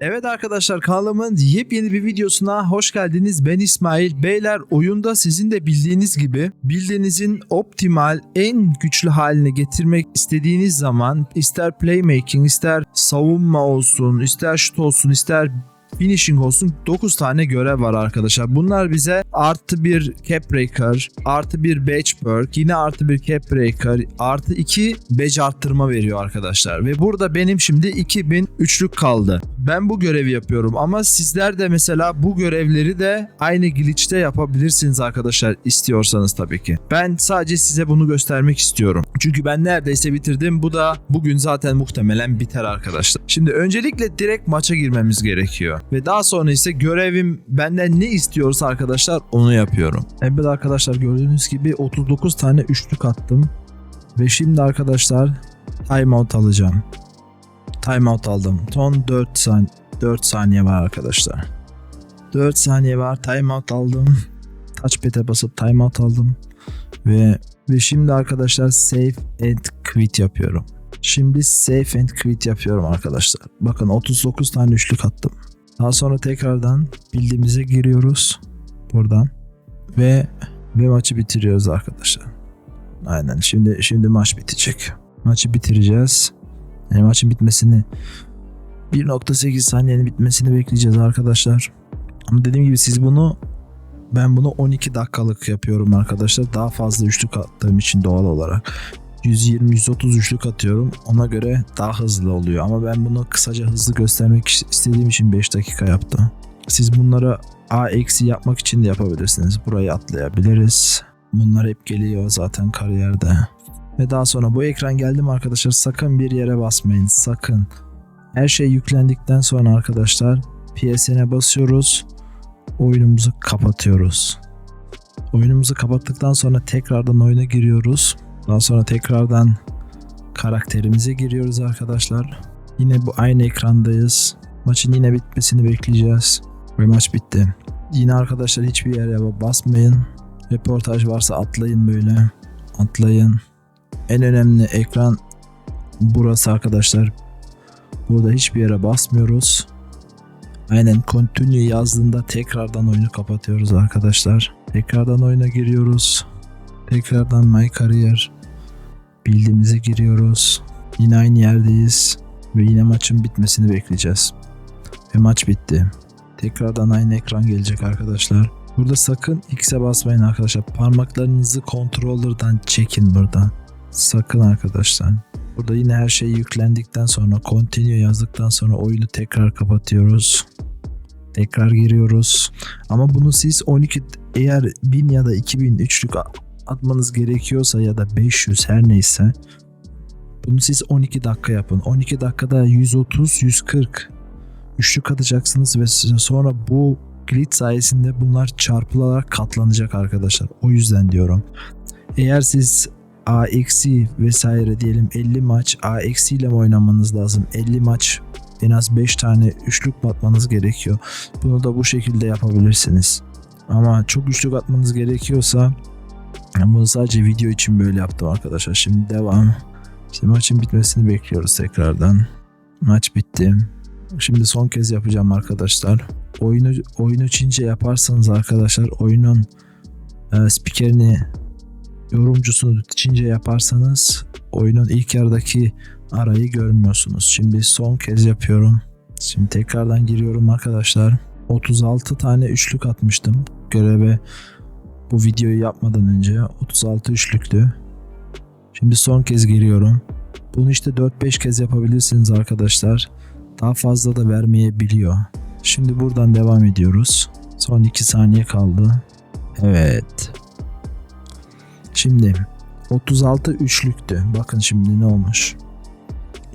Evet arkadaşlar kanalımın yepyeni bir videosuna hoş geldiniz. Ben İsmail. Beyler oyunda sizin de bildiğiniz gibi bildiğinizin optimal en güçlü haline getirmek istediğiniz zaman ister playmaking ister savunma olsun ister şut olsun ister finishing olsun 9 tane görev var arkadaşlar. Bunlar bize artı bir cap breaker, artı bir badge perk, yine artı bir cap breaker, artı 2 badge arttırma veriyor arkadaşlar. Ve burada benim şimdi 2000 üçlük kaldı. Ben bu görevi yapıyorum ama sizler de mesela bu görevleri de aynı glitch'te yapabilirsiniz arkadaşlar istiyorsanız tabii ki. Ben sadece size bunu göstermek istiyorum. Çünkü ben neredeyse bitirdim. Bu da bugün zaten muhtemelen biter arkadaşlar. Şimdi öncelikle direkt maça girmemiz gerekiyor. Ve daha sonra ise görevim benden ne istiyorsa arkadaşlar onu yapıyorum. Evet arkadaşlar gördüğünüz gibi 39 tane üçlük attım. Ve şimdi arkadaşlar timeout alacağım. Timeout aldım. Son 4 saniye 4 saniye var arkadaşlar. 4 saniye var. Timeout aldım. Touchpad'e basıp timeout aldım. Ve ve şimdi arkadaşlar save and quit yapıyorum. Şimdi save and quit yapıyorum arkadaşlar. Bakın 39 tane üçlük attım. Daha sonra tekrardan bildiğimize giriyoruz. Buradan. Ve ve maçı bitiriyoruz arkadaşlar. Aynen. Şimdi şimdi maç bitecek. Maçı bitireceğiz. Yani maçın bitmesini 1.8 saniyenin bitmesini bekleyeceğiz arkadaşlar. Ama dediğim gibi siz bunu ben bunu 12 dakikalık yapıyorum arkadaşlar. Daha fazla üçlük attığım için doğal olarak. 120-130 üçlük atıyorum. Ona göre daha hızlı oluyor. Ama ben bunu kısaca hızlı göstermek istediğim için 5 dakika yaptım. Siz bunları A eksi yapmak için de yapabilirsiniz. Burayı atlayabiliriz. Bunlar hep geliyor zaten kariyerde. Ve daha sonra bu ekran geldi mi arkadaşlar sakın bir yere basmayın. Sakın. Her şey yüklendikten sonra arkadaşlar PSN'e basıyoruz. Oyunumuzu kapatıyoruz. Oyunumuzu kapattıktan sonra tekrardan oyuna giriyoruz. Daha sonra tekrardan karakterimize giriyoruz arkadaşlar. Yine bu aynı ekrandayız. Maçın yine bitmesini bekleyeceğiz. Ve maç bitti. Yine arkadaşlar hiçbir yere basmayın. Reportaj varsa atlayın böyle. Atlayın. En önemli ekran burası arkadaşlar. Burada hiçbir yere basmıyoruz. Aynen continue yazdığında tekrardan oyunu kapatıyoruz arkadaşlar. Tekrardan oyuna giriyoruz. Tekrardan my career bildiğimize giriyoruz. Yine aynı yerdeyiz ve yine maçın bitmesini bekleyeceğiz. Ve maç bitti. Tekrardan aynı ekran gelecek arkadaşlar. Burada sakın X'e basmayın arkadaşlar. Parmaklarınızı controller'dan çekin buradan. Sakın arkadaşlar. Burada yine her şey yüklendikten sonra continue yazdıktan sonra oyunu tekrar kapatıyoruz. Tekrar giriyoruz. Ama bunu siz 12 eğer 1000 ya da 2000 üçlük atmanız gerekiyorsa ya da 500 her neyse bunu siz 12 dakika yapın. 12 dakikada 130 140 üçlük atacaksınız ve sonra bu glitch sayesinde bunlar çarpılarak katlanacak arkadaşlar. O yüzden diyorum. Eğer siz A eksi vesaire diyelim 50 maç A eksi ile oynamanız lazım? 50 maç en az 5 tane üçlük mü atmanız gerekiyor. Bunu da bu şekilde yapabilirsiniz. Ama çok üçlük atmanız gerekiyorsa ben bunu sadece video için böyle yaptım arkadaşlar. Şimdi devam. İşte maçın bitmesini bekliyoruz tekrardan. Maç bitti. Şimdi son kez yapacağım arkadaşlar. Oyunu oyunu Çince yaparsanız arkadaşlar oyunun e, spikerini yorumcusunu Çince yaparsanız oyunun ilk yarıdaki arayı görmüyorsunuz. Şimdi son kez yapıyorum. Şimdi tekrardan giriyorum arkadaşlar. 36 tane üçlük atmıştım göreve bu videoyu yapmadan önce 36 üçlüktü. Şimdi son kez giriyorum. Bunu işte 4-5 kez yapabilirsiniz arkadaşlar. Daha fazla da vermeyebiliyor. Şimdi buradan devam ediyoruz. Son 2 saniye kaldı. Evet. Şimdi 36 üçlüktü. Bakın şimdi ne olmuş.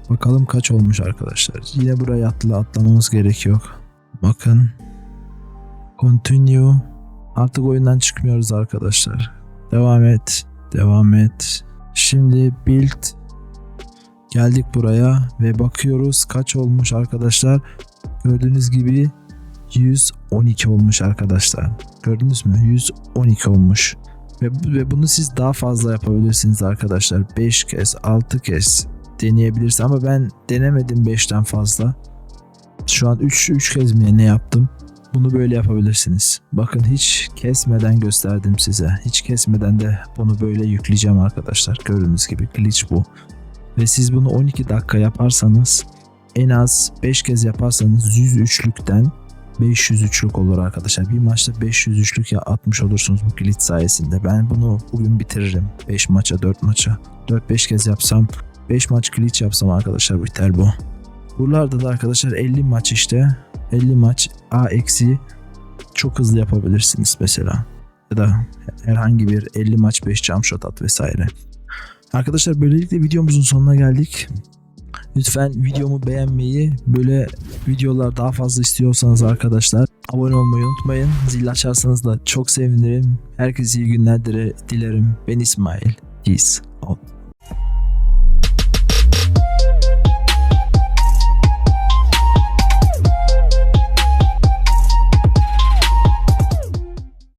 Bakalım kaç olmuş arkadaşlar. Yine buraya atla atlamamız gerek yok. Bakın. Continue. Artık oyundan çıkmıyoruz arkadaşlar. Devam et. Devam et. Şimdi build. Geldik buraya ve bakıyoruz kaç olmuş arkadaşlar. Gördüğünüz gibi 112 olmuş arkadaşlar. Gördünüz mü? 112 olmuş. Ve, ve bunu siz daha fazla yapabilirsiniz arkadaşlar. 5 kez, 6 kez deneyebilirsiniz. Ama ben denemedim 5'ten fazla. Şu an 3 3 kez mi ne yaptım? Bunu böyle yapabilirsiniz. Bakın hiç kesmeden gösterdim size. Hiç kesmeden de bunu böyle yükleyeceğim arkadaşlar. Gördüğünüz gibi glitch bu. Ve siz bunu 12 dakika yaparsanız en az 5 kez yaparsanız 103'lükten 503'lük olur arkadaşlar. Bir maçta 503'lük ya atmış olursunuz bu glitch sayesinde. Ben bunu bugün bitiririm. 5 maça 4 maça. 4-5 kez yapsam 5 maç glitch yapsam arkadaşlar biter bu. Buralarda da arkadaşlar 50 maç işte. 50 maç A eksi çok hızlı yapabilirsiniz mesela. Ya da herhangi bir 50 maç 5 jump shot at vesaire. Arkadaşlar böylelikle videomuzun sonuna geldik. Lütfen videomu beğenmeyi, böyle videolar daha fazla istiyorsanız arkadaşlar abone olmayı unutmayın. Zil açarsanız da çok sevinirim. Herkese iyi günler dile- dilerim. Ben İsmail. Peace out.